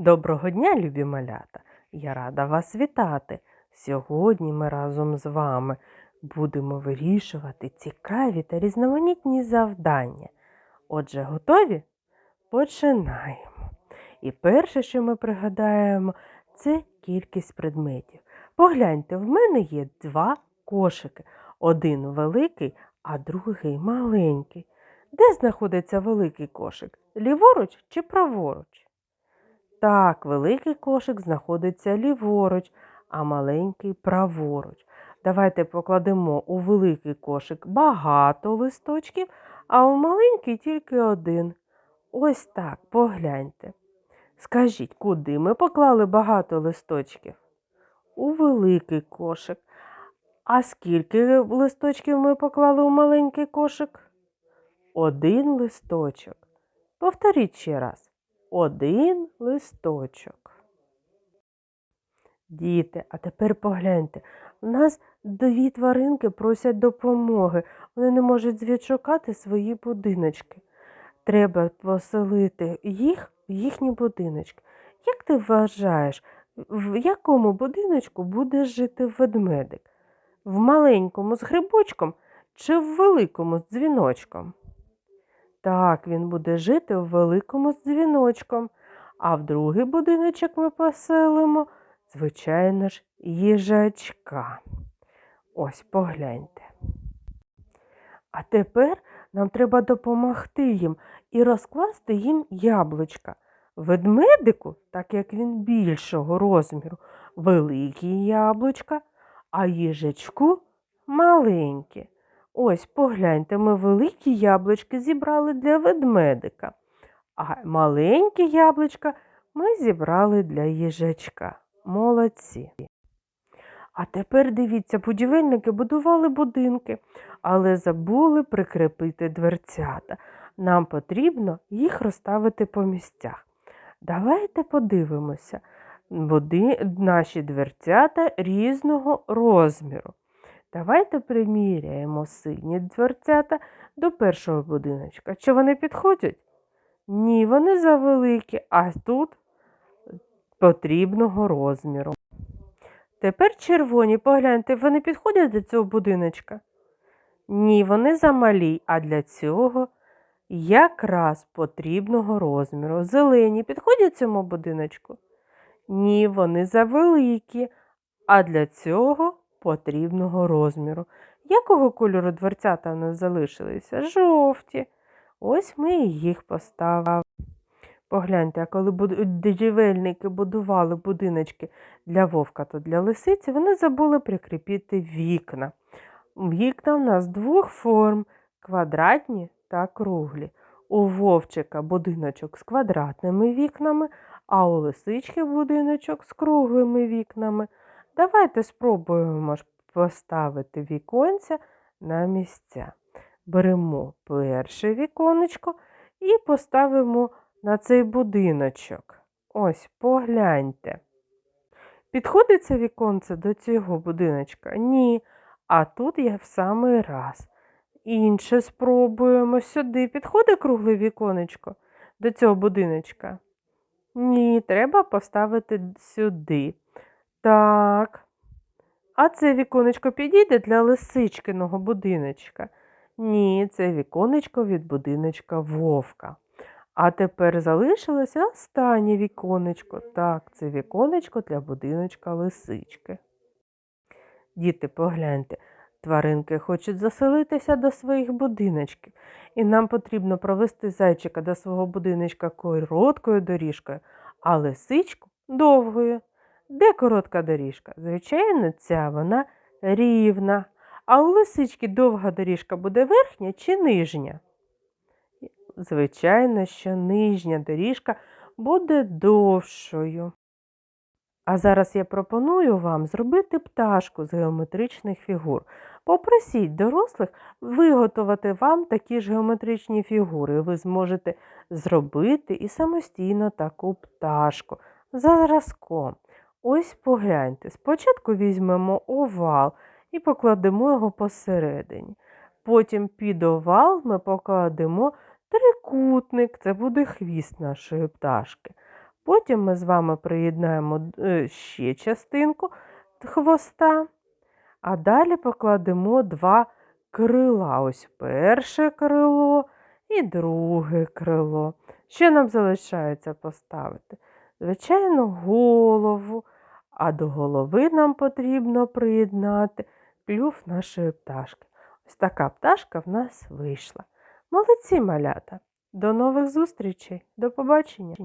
Доброго дня, любі малята! Я рада вас вітати. Сьогодні ми разом з вами будемо вирішувати цікаві та різноманітні завдання. Отже, готові? Починаємо. І перше, що ми пригадаємо, це кількість предметів. Погляньте, в мене є два кошики. Один великий, а другий маленький. Де знаходиться великий кошик? Ліворуч чи праворуч? Так, великий кошик знаходиться ліворуч, а маленький праворуч. Давайте покладемо у великий кошик багато листочків, а у маленький тільки один. Ось так, погляньте. Скажіть, куди ми поклали багато листочків? У великий кошик. А скільки листочків ми поклали у маленький кошик? Один листочок. Повторіть ще раз. Один листочок. Діти, а тепер погляньте. У нас дві тваринки просять допомоги. Вони не можуть відшукати свої будиночки. Треба поселити їх в їхні будиночки. Як ти вважаєш, в якому будиночку буде жити ведмедик? В маленькому з грибочком чи в великому з дзвіночком? Так, він буде жити в великому з дзвіночком, а в другий будиночок ми поселимо, звичайно ж, їжачка. Ось погляньте. А тепер нам треба допомогти їм і розкласти їм яблучка. Ведмедику, так як він більшого розміру, великі яблучка, а їжачку маленькі. Ось погляньте, ми великі яблучки зібрали для ведмедика, а маленькі яблучка ми зібрали для їжачка. Молодці. А тепер дивіться, будівельники будували будинки, але забули прикріпити дверцята. Нам потрібно їх розставити по місцях. Давайте подивимося. Буди... Наші дверцята різного розміру. Давайте приміряємо сині дверцята до першого будиночка. Чи вони підходять? Ні, вони завеликі, а тут потрібного розміру. Тепер червоні, погляньте, вони підходять до цього будиночка? Ні, вони замалі, а для цього якраз потрібного розміру. Зелені підходять цьому будиночку? Ні, вони завеликі, а для цього потрібного розміру. Якого кольору дверцята в нас залишилися? Жовті. Ось ми і їх поставили. Погляньте, а коли будівельники будували будиночки для вовка та для лисиці, вони забули прикріпити вікна. Вікна в нас двох форм квадратні та круглі. У вовчика будиночок з квадратними вікнами, а у лисички будиночок з круглими вікнами. Давайте спробуємо поставити віконця на місця. Беремо перше віконечко і поставимо на цей будиночок. Ось, погляньте. Підходить це віконце до цього будиночка? Ні. А тут я в самий раз. Інше спробуємо сюди. Підходить кругле віконечко до цього будиночка? Ні, треба поставити сюди. Так. А це віконечко підійде для лисичкиного будиночка? Ні, це віконечко від будиночка вовка. А тепер залишилося останнє віконечко. Так, це віконечко для будиночка лисички. Діти, погляньте, тваринки хочуть заселитися до своїх будиночків, і нам потрібно провести зайчика до свого будиночка короткою доріжкою, а лисичку довгою. Де коротка доріжка? Звичайно, ця вона рівна. А у лисички довга доріжка буде верхня чи нижня? Звичайно, що нижня доріжка буде довшою. А зараз я пропоную вам зробити пташку з геометричних фігур. Попросіть дорослих виготовити вам такі ж геометричні фігури. Ви зможете зробити і самостійно таку пташку за зразком. Ось погляньте. Спочатку візьмемо овал і покладемо його посередині. Потім під овал ми покладемо трикутник, це буде хвіст нашої пташки. Потім ми з вами приєднаємо е, ще частинку хвоста, а далі покладемо два крила. Ось перше крило і друге крило. Що нам залишається поставити? Звичайно, голову, а до голови нам потрібно приєднати клюв нашої пташки. Ось така пташка в нас вийшла. Молодці малята! До нових зустрічей! До побачення!